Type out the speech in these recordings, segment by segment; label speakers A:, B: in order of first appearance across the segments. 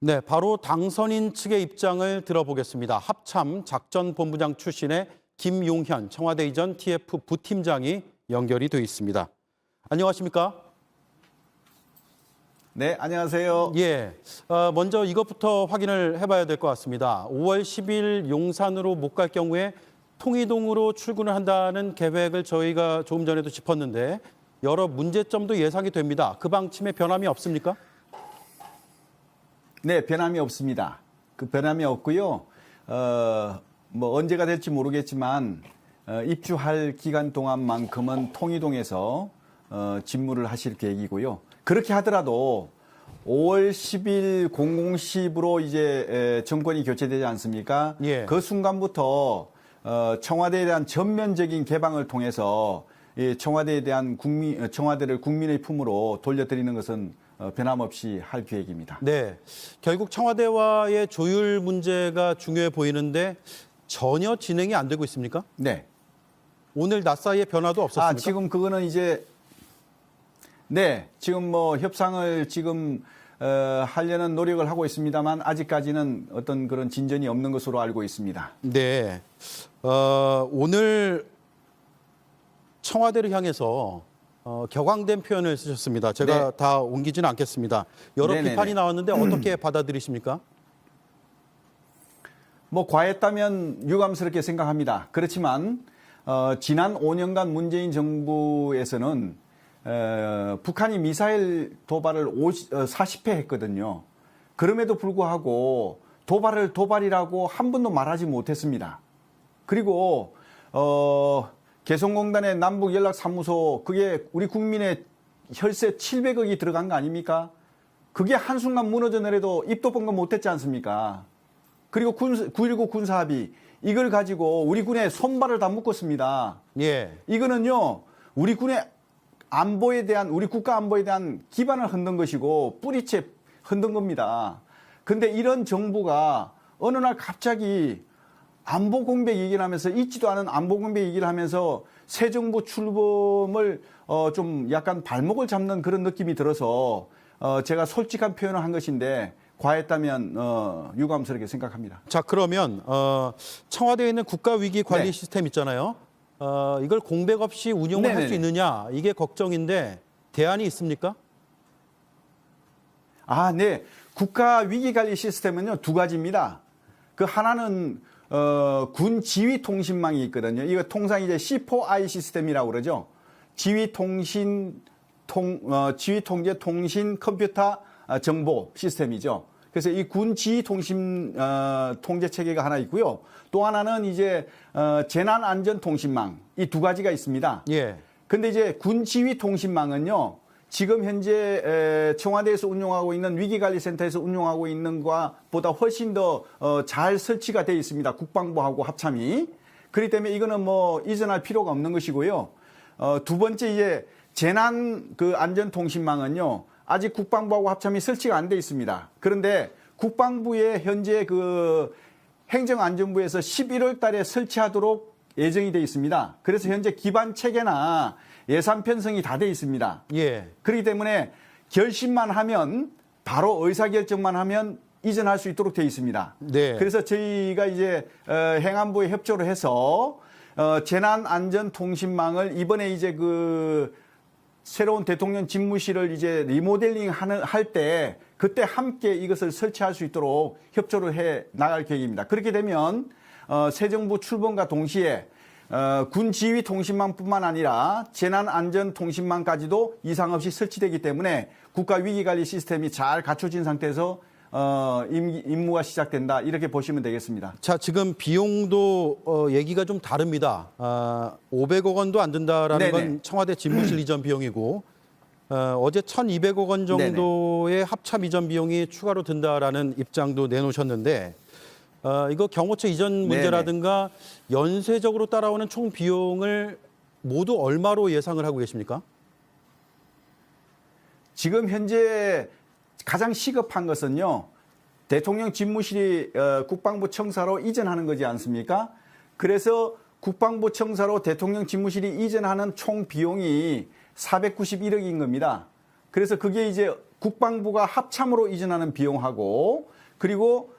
A: 네, 바로 당선인 측의 입장을 들어보겠습니다. 합참 작전 본부장 출신의 김용현 청와대 이전 TF 부팀장이 연결이 돼 있습니다. 안녕하십니까?
B: 네, 안녕하세요.
A: 예, 어, 먼저 이것부터 확인을 해봐야 될 것 같습니다. 5월 10일 용산으로 못 갈 경우에 통이동으로 출근을 한다는 계획을 저희가 조금 전에도 짚었는데 여러 문제점도 예상이 됩니다. 그 방침에 변함이 없습니까?
B: 네, 변함이 없습니다. 그 변함이 없고요. 어, 뭐 언제가 될지 모르겠지만 어, 입주할 기간 동안만큼은 통이동에서 어, 직무를 하실 계획이고요. 그렇게 하더라도 5월 10일 0010으로 이제 에, 정권이 교체되지 않습니까?
A: 예.
B: 그 순간부터 어, 청와대에 대한 전면적인 개방을 통해서 이 청와대에 대한 국민 어, 청와대를 국민의 품으로 돌려드리는 것은 어, 변함없이 할 계획입니다.
A: 네, 결국 청와대와의 조율 문제가 중요해 보이는데 전혀 진행이 안 되고 있습니까?
B: 네.
A: 오늘 낮 사이에 변화도 없었습니까?
B: 아, 지금 그거는 이제 네, 지금 뭐 협상을 지금 어, 하려는 노력을 하고 있습니다만 아직까지는 어떤 그런 진전이 없는 것으로 알고 있습니다.
A: 네, 어, 오늘 청와대를 향해서 어, 격앙된 표현을 쓰셨습니다. 제가
B: 네.
A: 다 옮기지는 않겠습니다. 여러
B: 네네네. 음.
A: 비판이 나왔는데 어떻게 받아들이십니까?
B: 뭐 과했다면 유감스럽게 생각합니다. 그렇지만 어, 지난 5년간 문재인 정부에서는 어, 북한이 미사일 도발을 50, 어, 40회 했거든요. 그럼에도 불구하고 도발을 도발이라고 한 번도 말하지 못했습니다. 그리고 어, 개성공단의 남북 연락 사무소 그게 우리 국민의 혈세 700억이 들어간 거 아닙니까? 그게 한순간 무너져 내려도 입도 뻥긋 못했지 않습니까? 그리고 군, 9.19 군사합의 이걸 가지고 우리 군의 손발을 다 묶었습니다.
A: 예,
B: 이거는요 우리 군의 안보에 대한 우리 국가 안보에 대한 기반을 흔든 것이고 뿌리채 흔든 겁니다. 근데 이런 정부가 어느 날 갑자기 안보 공백 얘기를 하면서 있지도 않은 안보 공백 얘기를 하면서 새 정부 출범을 어, 좀 약간 발목을 잡는 그런 느낌이 들어서 어, 제가 솔직한 표현을 한 것인데 과했다면 어, 유감스럽게 생각합니다.
A: 자 그러면 어, 청와대에 있는 국가 위기 관리
B: 네.
A: 시스템 있잖아요. 어, 이걸 공백 없이 운영을 할 수. 있느냐 이게 걱정인데 대안이 있습니까?
B: 아, 네. 국가 위기 관리 시스템은요 두 가지입니다. 그 하나는 어, 군 지휘 통신망이 있거든요. 이거 통상 이제 C4I 시스템이라고 그러죠. 지휘 통신 통 어, 지휘 통제 통신 컴퓨터 아, 정보 시스템이죠. 그래서 이 군 지휘 통신 어, 통제 체계가 하나 있고요. 또 하나는 이제 어, 재난 안전 통신망 이 두 가지가 있습니다.
A: 예.
B: 근데 이제 군 지휘 통신망은요. 지금 현재 에, 청와대에서 운영하고 있는 위기관리센터에서 운영하고 있는 것보다 훨씬 더 어, 잘 설치가 되어 있습니다. 국방부하고 합참이. 그렇기 때문에 이거는 뭐 이전할 필요가 없는 것이고요. 어, 두 번째 이제 재난 그 안전통신망은요. 아직 국방부하고 합참이 설치가 안 돼 있습니다. 그런데 국방부의 현재 그 행정안전부에서 11월 달에 설치하도록 예정이 돼 있습니다. 그래서 현재 기반 체계나 예산 편성이 다 돼 있습니다.
A: 예.
B: 그렇기 때문에 결심만 하면 바로 의사 결정만 하면 이전할 수 있도록 돼 있습니다.
A: 네.
B: 그래서 저희가 이제 어, 행안부에 협조를 해서 어, 재난안전통신망을 이번에 이제 그 새로운 대통령 집무실을 이제 리모델링 하는 할 때 그때 함께 이것을 설치할 수 있도록 협조를 해 나갈 계획입니다. 그렇게 되면 어, 새 정부 출범과 동시에 어, 군 지휘 통신망뿐만 아니라 재난 안전 통신망까지도 이상 없이 설치되기 때문에 국가 위기 관리 시스템이 잘 갖춰진 상태에서 어, 임, 임무가 시작된다 이렇게 보시면 되겠습니다.
A: 자, 지금 비용도 어, 얘기가 좀 다릅니다. 아, 500억 원도 안 든다라는 건
B: 네네.
A: 청와대 집무실 이전 비용이고 어, 어제 1,200억 원 정도의 합참 이전 비용이 추가로 든다라는 입장도 내놓으셨는데 어, 이거 경호처 이전 문제라든가 연쇄적으로 따라오는 총 비용을 모두 얼마로 예상을 하고 계십니까?
B: 지금 현재 가장 시급한 것은요. 대통령 집무실이 어, 국방부 청사로 이전하는 거지 않습니까? 그래서 국방부 청사로 대통령 집무실이 이전하는 총 비용이 491억인 겁니다. 그래서 그게 이제 국방부가 합참으로 이전하는 비용하고 그리고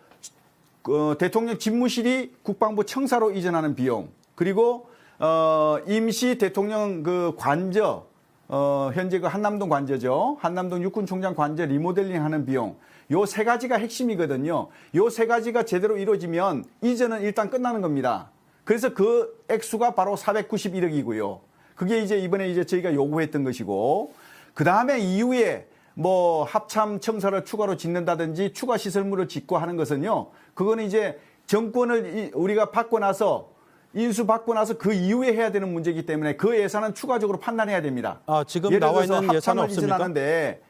B: 어, 대통령 집무실이 국방부 청사로 이전하는 비용 그리고 어, 임시 대통령 그 관저 어, 현재 그 한남동 관저죠. 한남동 육군총장 관저 리모델링 하는 비용. 요 세 가지가 핵심이거든요. 요 세 가지가 제대로 이루어지면 이전은 일단 끝나는 겁니다. 그래서 그 액수가 바로 491억이고요. 그게 이제 이번에 이제 저희가 요구했던 것이고 그 다음에 이후에 뭐 합참 청사를 추가로 짓는다든지 추가 시설물을 짓고 하는 것은요. 그거는 이제 정권을 이- 우리가 받고 나서 인수 받고 나서 그 이후에 해야 되는 문제이기 때문에 그 예산은 추가적으로 판단해야 됩니다.
A: 아, 지금 나와 있는 예산은 없습니까?
B: 이전하는데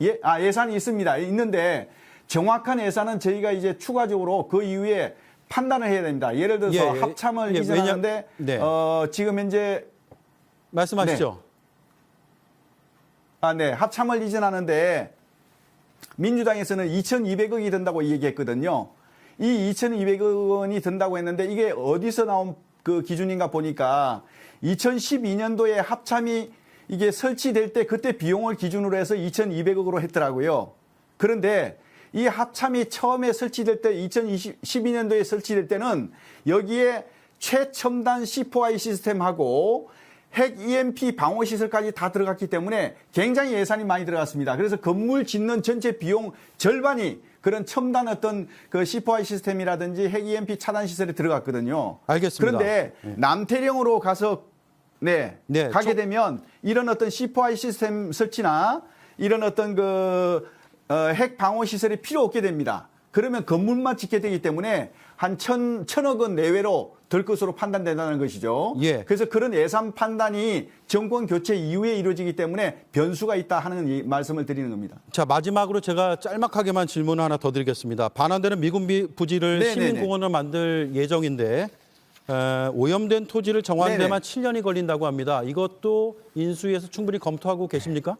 B: 예, 아 예산이 있습니다. 있는데 정확한 예산은 저희가 이제 추가적으로 그 이후에 판단을 해야 됩니다. 예를 들어서
A: 예, 예.
B: 합참을
A: 예,
B: 이전하는데
A: 네.
B: 어, 지금 현재
A: 말씀하시죠.
B: 아, 네. 합참을 이전하는데 민주당에서는 2,200억이 든다고 얘기했거든요. 이 2,200억 원이 든다고 했는데 이게 어디서 나온 그 기준인가 보니까 2012년도에 합참이 이게 설치될 때 그때 비용을 기준으로 해서 2,200억으로 했더라고요. 그런데 이 합참이 처음에 설치될 때 2012년도에 설치될 때는 여기에 최첨단 C4I 시스템하고 핵 EMP 방어 시설까지 다 들어갔기 때문에 굉장히 예산이 많이 들어갔습니다. 그래서 건물 짓는 전체 비용 절반이 그런 첨단 어떤 그 C4I 시스템이라든지 핵 EMP 차단 시설에 들어갔거든요.
A: 알겠습니다.
B: 그런데 남태령으로 가서 네,
A: 네,
B: 가게
A: 저-
B: 되면 이런 어떤 C4I 시스템 설치나 이런 어떤 그 어, 핵 방어 시설이 필요 없게 됩니다. 그러면 건물만 짓게 되기 때문에 한 천, 천억 원 내외로 들 것으로 판단된다는 것이죠.
A: 예.
B: 그래서 그런 예산 판단이 정권 교체 이후에 이루어지기 때문에 변수가 있다 하는 이 말씀을 드리는 겁니다.
A: 자 마지막으로 제가 짤막하게만 질문 하나 더 드리겠습니다. 반환되는 미군 비- 부지를
B: 네네네.
A: 시민공원을 만들 예정인데 에, 오염된 토지를 정하는
B: 네네.
A: 데만 7년이 걸린다고 합니다. 이것도 인수위에서 충분히 검토하고 계십니까?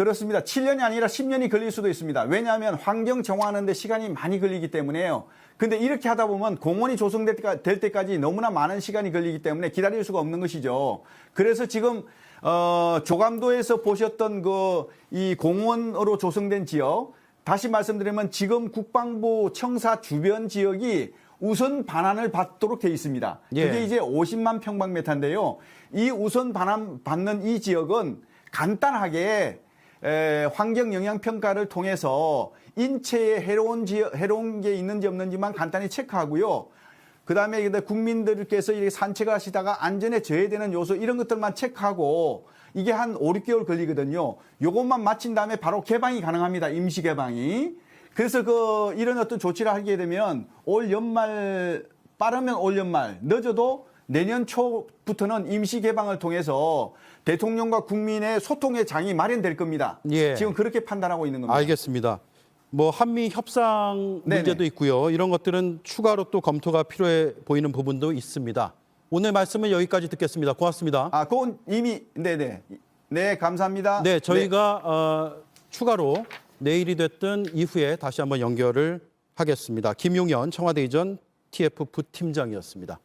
B: 그렇습니다. 7년이 아니라 10년이 걸릴 수도 있습니다. 왜냐하면 환경 정화하는데 시간이 많이 걸리기 때문에요. 근데 이렇게 하다 보면 공원이 조성될 때까- 때까지 너무나 많은 시간이 걸리기 때문에 기다릴 수가 없는 것이죠. 그래서 지금 어, 조감도에서 보셨던 그 이 공원으로 조성된 지역 다시 말씀드리면 지금 국방부 청사 주변 지역이 우선 반환을 받도록 돼 있습니다.
A: 예.
B: 그게 이제 50만 평방미터인데요. 이 우선 반환 받는 이 지역은 간단하게 에, 환경 영향 평가를 통해서 인체에 해로운 지역, 해로운 게 있는지 없는지만 간단히 체크하고요. 그다음에 국민들께서 이렇게 산책을 하시다가 안전에 저해되는 요소 이런 것들만 체크하고 이게 한 5, 6개월 걸리거든요. 요것만 마친 다음에 바로 개방이 가능합니다. 임시 개방이. 그래서 그 이런 어떤 조치를 하게 되면 올 연말 빠르면 올 연말 늦어도 내년 초부터는 임시 개방을 통해서 대통령과 국민의 소통의 장이 마련될 겁니다.
A: 예.
B: 지금 그렇게 판단하고 있는 겁니다.
A: 알겠습니다. 뭐 한미 협상
B: 네네.
A: 문제도 있고요. 이런 것들은 추가로 또 검토가 필요해 보이는 부분도 있습니다. 오늘 말씀은 여기까지 듣겠습니다. 고맙습니다.
B: 아, 그건 이미 네네. 네, 감사합니다.
A: 네, 저희가 어, 추가로 내일이 됐든 이후에 다시 한번 연결을 하겠습니다. 김용현 청와대 이전 TF 부팀장이었습니다.